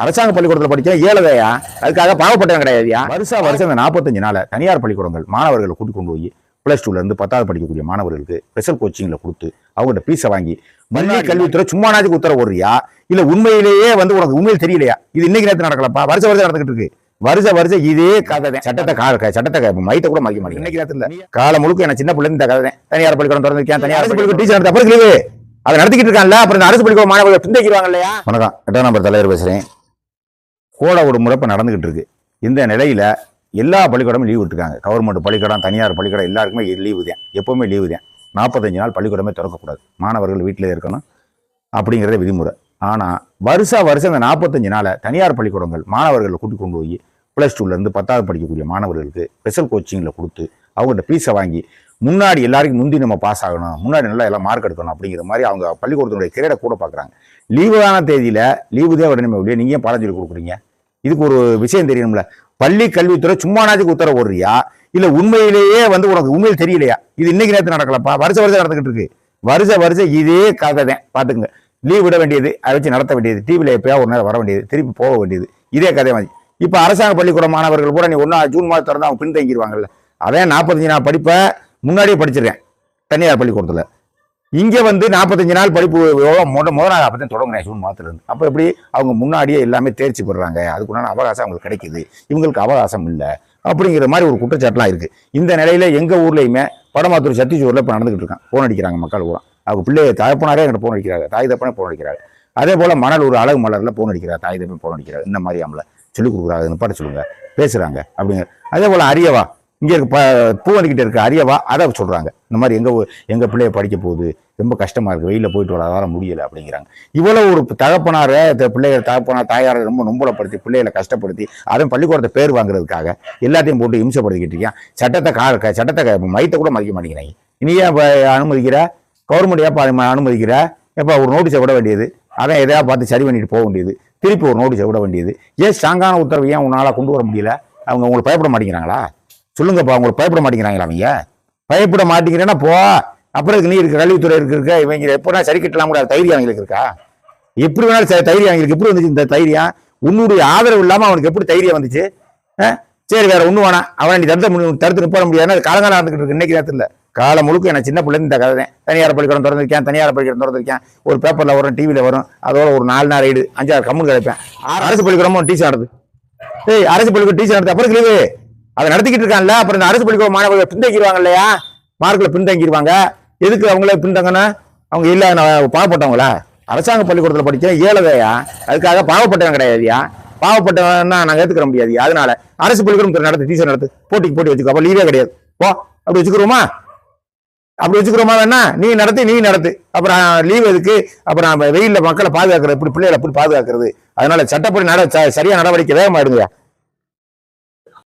அரசாங்க பள்ளிக்கூடத்தில் படிக்க ஏழதையா அதுக்காக பாவப்பட்டவன் கிடையாதுயா? வருஷா வருஷம் இந்த நாற்பத்தஞ்சு நாள தனியார் பள்ளிக்கூடங்கள் மாணவர்களை கூட்டி கொண்டு போய் பிளஸ் டூல இருந்து பத்தாவது படிக்கக்கூடிய மாணவர்களுக்கு ஸ்பெஷல் கோச்சிங்ல கொடுத்து அவங்கள்ட்ட பீஸை வாங்கி மல்லிகை கல்வித்துறை சும்மானாச்சுக்கு உத்தரவு போடுறியா? இல்ல உண்மையிலேயே வந்து உனக்கு உண்மையில் தெரியலையா? இது இன்னைக்கு நேரத்து நடக்கலப்பா. வருஷ வருஷம் நடந்துகிட்டு இருக்கு. வருஷ வருஷம் இதே கதை தான். சட்டத்தை கா க- சட்டத்தை மைத்த கூட மதிக்க மாட்டேங்க இன்னைக்கு நேரத்துல காலம் முழுக்க எனக்கு சின்ன பிள்ளை இந்த கதை தான். தனியார் பள்ளிக்கூடம் திறந்திருக்கேன் தனியார் பள்ளிக்கூடம் டீச்சர் நடத்த அப்புறம் அதை நடத்திக்கிட்டு இருக்கான்ல. அப்புறம் அரசு பள்ளிக்கூட மாணவர்கள் பிந்தைக்கிறாங்க இல்லையா? வணக்கம். எட்டாம் நம்பர் தலைவர் பேசுறேன். கோடை விடுமுறை நடந்துக்கிட்டு நடந்துகிட்டு இருக்கு. இந்த நிலையில் எல்லா பள்ளிக்கூடமும் லீவ் விட்டுருக்காங்க. கவர்மெண்ட் பள்ளிக்கூடம் தனியார் பள்ளிக்கூடம் எல்லாருக்குமே லீவு தான். எப்போவுமே லீவு தான். நாற்பத்தஞ்சு நாள் பள்ளிக்கூடமே திறக்கக்கூடாது. மாணவர்கள் வீட்டிலே இருக்கணும் அப்படிங்கிறத விதிமுறை. ஆனால் வருஷா வருஷம் இந்த நாற்பத்தஞ்சு நாளை தனியார் பள்ளிக்கூடங்கள் மாணவர்களை கூட்டி கொண்டு போய் ப்ளஸ் டூலேருந்து பத்தாவது படிக்கக்கூடிய மாணவர்களுக்கு ஸ்பெஷல் கோச்சிங்கில் கொடுத்து அவங்கள்ட்ட ஃபீஸை வாங்கி முன்னாடி எல்லாருக்கும் முந்தி நம்ம பாஸ் ஆகணும் முன்னாடி நல்லா எல்லாம் மார்க் எடுக்கணும் அப்படிங்கிற மாதிரி அவங்க பள்ளிக்கூடத்தினுடைய கிரேடை கூட பார்க்குறாங்க. லீவான தேதியில் லீவு தான் உடனே ஒழிய நீங்கள் பாடம் சொல்லி கொடுக்குறீங்க? இதுக்கு ஒரு விஷயம் தெரியணும்ல. பள்ளி கல்வித்துறை சும்மானாச்சுக்கு உத்தரவு போடுறியா? இல்லை உண்மையிலேயே வந்து உனக்கு உண்மையில் தெரியலையா? இது இன்னைக்கு நேரத்தில் நடக்கலப்பா. வருஷ வருஷம் நடந்துகிட்டு இருக்கு. வருஷ வருஷம் இதே கதை தான். பார்த்துக்குங்க. லீவ் விட வேண்டியது அதை வச்சு நடத்த வேண்டியது டிவியில் எப்போயா ஒரு நேரம் வர வேண்டியது திருப்பி போக வேண்டியது. இதே கதை மாதிரி. இப்போ அரசாங்க பள்ளிக்கூட மாணவர்கள் கூட நீ ஒன்றா ஜூன் மாதம் திறந்து அவங்க பின்தங்கிடுவாங்கல்ல அதான் நாற்பத்தஞ்சு நான் படிப்பை முன்னாடியே படிச்சிருக்கேன். தனியார் பள்ளிக்கூடத்தில். இங்கே வந்து நாற்பத்தஞ்சு நாள் படிப்பு முத முத முதல் நாள் அப்போ தான் தொடங்கினேன் ஜூன் மாதத்துலேருந்து. அப்போ எப்படி அவங்க முன்னாடியே எல்லாமே தேர்ச்சி பெறுறாங்க. அதுக்குண்டான அவகாசம் அவங்களுக்கு கிடைக்குது. இவங்களுக்கு அவகாசம் இல்லை. அப்படிங்கிற மாதிரி ஒரு குற்றச்சாட்டுலாம் இருக்குது இந்த நிலையில் எங்கள் ஊர்லேயுமே படமாத்தூர் சத்தீஸ்வரில் இப்போ நடந்துகிட்டு இருக்கான் ஃபோன் அடிக்கிறாங்க மக்கள் கூட. அவங்க பிள்ளையை தகப்பனாரே எங்கிட்ட ஃபோன் அடிக்கிறாங்க தாய் தப்பனே ஃபோன் அடிக்கிறாங்க அதே போல் மணல் ஒரு அழகு மலரில் ஃபோன் அடிக்கிறார். தாய் தப்பன் ஃபோன் அடிக்கிறார். இந்த மாதிரி அவங்கள சொல்லிக் கொடுக்குறாங்க பாட்டு சொல்லுங்கள் பேசுகிறாங்க அப்படிங்கிற அதே போல் அரியவா இங்கே இருக்க ப பூவந்திக்கிட்ட இருக்க அரியவா அதை சொல்கிறாங்க இந்த மாதிரி எங்கள் எங்கள் பிள்ளைய படிக்க போகுது ரொம்ப கஷ்டமாக இருக்குது வெயிலில் போயிட்டு வர முடியலை அப்படிங்கிறாங்க. இவ்வளோ ஒரு தகப்பனாரை இந்த பிள்ளைகள் தகப்பனார் தாயாரை ரொம்ப நொம்பலப்படுத்தி பிள்ளைகளை கஷ்டப்படுத்தி அதுவும் பள்ளிக்கூடத்தை பேர் வாங்குறதுக்காக எல்லாத்தையும் போட்டு இம்சப்படுத்திக்கிட்டு இருக்கான் சட்டத்தை கா சட்டத்தை மையத்தை கூட மதிக்க மாட்டேங்கிறாங்க. நீ ஏன் இப்போ அனுமதிக்கிற? கவர்மெண்ட் ஏப்பா அனுமதிக்கிற? எப்போ ஒரு நோட்டீஸை விட வேண்டியது. அதான் எதையா பார்த்து சரி பண்ணிட்டு போக வேண்டியது. திருப்பி ஒரு நோட்டீஸை விட வேண்டியது. ஏன் ஸ்ட்ராங்கான உத்தரவு ஏன் உன்னால் கொண்டு வர முடியல? அவங்க உங்களுக்கு பயப்பட மாட்டேங்கிறாங்களா? சொல்லுங்கப்பா உங்களுக்கு பயப்பட மாட்டேங்கிறாங்களா அவங்க? பயப்பட மாட்டேங்கிறேன்னா போ. அப்புறம் இதுக்கு நீ இருக்க? கல்வித்துறை இருக்கு இருக்க. இவங்க எப்படா சரி கட்டலாம் கூட. தைரியம் அவங்களுக்கு இருக்கா? எப்படி வேணாலும் சரி, தைரியம் அவங்களுக்கு. எப்படி வந்துச்சு இந்த தைரியம்? உன்னுடைய ஆதரவு இல்லாமல் அவனுக்கு எப்படி தைரியம் வந்துச்சு? சரி வேற ஒன்று வேணாம். அவனை நீ தடுத்த முடியும் தடுத்து நிப்பாட முடியாது. அது காலங்காலம் நடந்துகிட்டு இருக்கு. இன்னைக்கு நேரத்தில் காலம் முழுக்க எனக்கு சின்ன பிள்ளைங்க இந்த கதை தான். தனியார் பள்ளிக்கூடம் திறந்திருக்கேன் தனியார் பள்ளிக்கூடம் திறந்திருக்கேன். ஒரு பேப்பரில் வரும் டிவியில் வரும். அதோட ஒரு நாலு நாள் ரைடு அஞ்சாறு கம்முன்னு கிடைப்பேன். அரசு பள்ளிக்கூடமும் டீச்சர் நடது ஏய் அரசு பள்ளிக்கூடம் டீச்சர் நடத்து அப்புறம் லீவு அதை நடத்திக்கிட்டு இருக்காங்கல்ல அப்புறம் இந்த அரசு பள்ளிக்கூட மாணவர்கள் பின்தங்கிடுவாங்க இல்லையா மார்க்கில் பின்தங்கிடுவாங்க எதுக்கு அவங்களே பின்தங்கன்னா அவங்க இல்லை நான் பாவப்பட்டவங்களா அரசாங்க பள்ளிக்கூடத்தில் படிக்க ஏழதையா அதுக்காக பாவப்பட்டவன் கிடையாதுயா? பாவப்பட்டவன்னா நாங்கள் ஏற்றுக்கிற முடியாது. அதனால அரசு பள்ளிக்கூடம் நடத்து டீச்சர் நடத்து போட்டிக்கு போட்டி வச்சுக்கோ. அப்போ லீவே கிடையாது. போ. அப்படி வச்சுக்கிறோமா? அப்படி வச்சுக்கிறோமா வேணா? நீ நடத்தி நீ நடத்து. அப்புறம் லீவ் எதுக்கு? அப்புறம் வெயிலில் மக்களை பாதுகாக்கிறது இப்படி பிள்ளைகளை எப்படி பாதுகாக்கிறது? அதனால சட்டப்படி நட ச- சரியாக நடவடிக்கை வேகமாக எடுங்க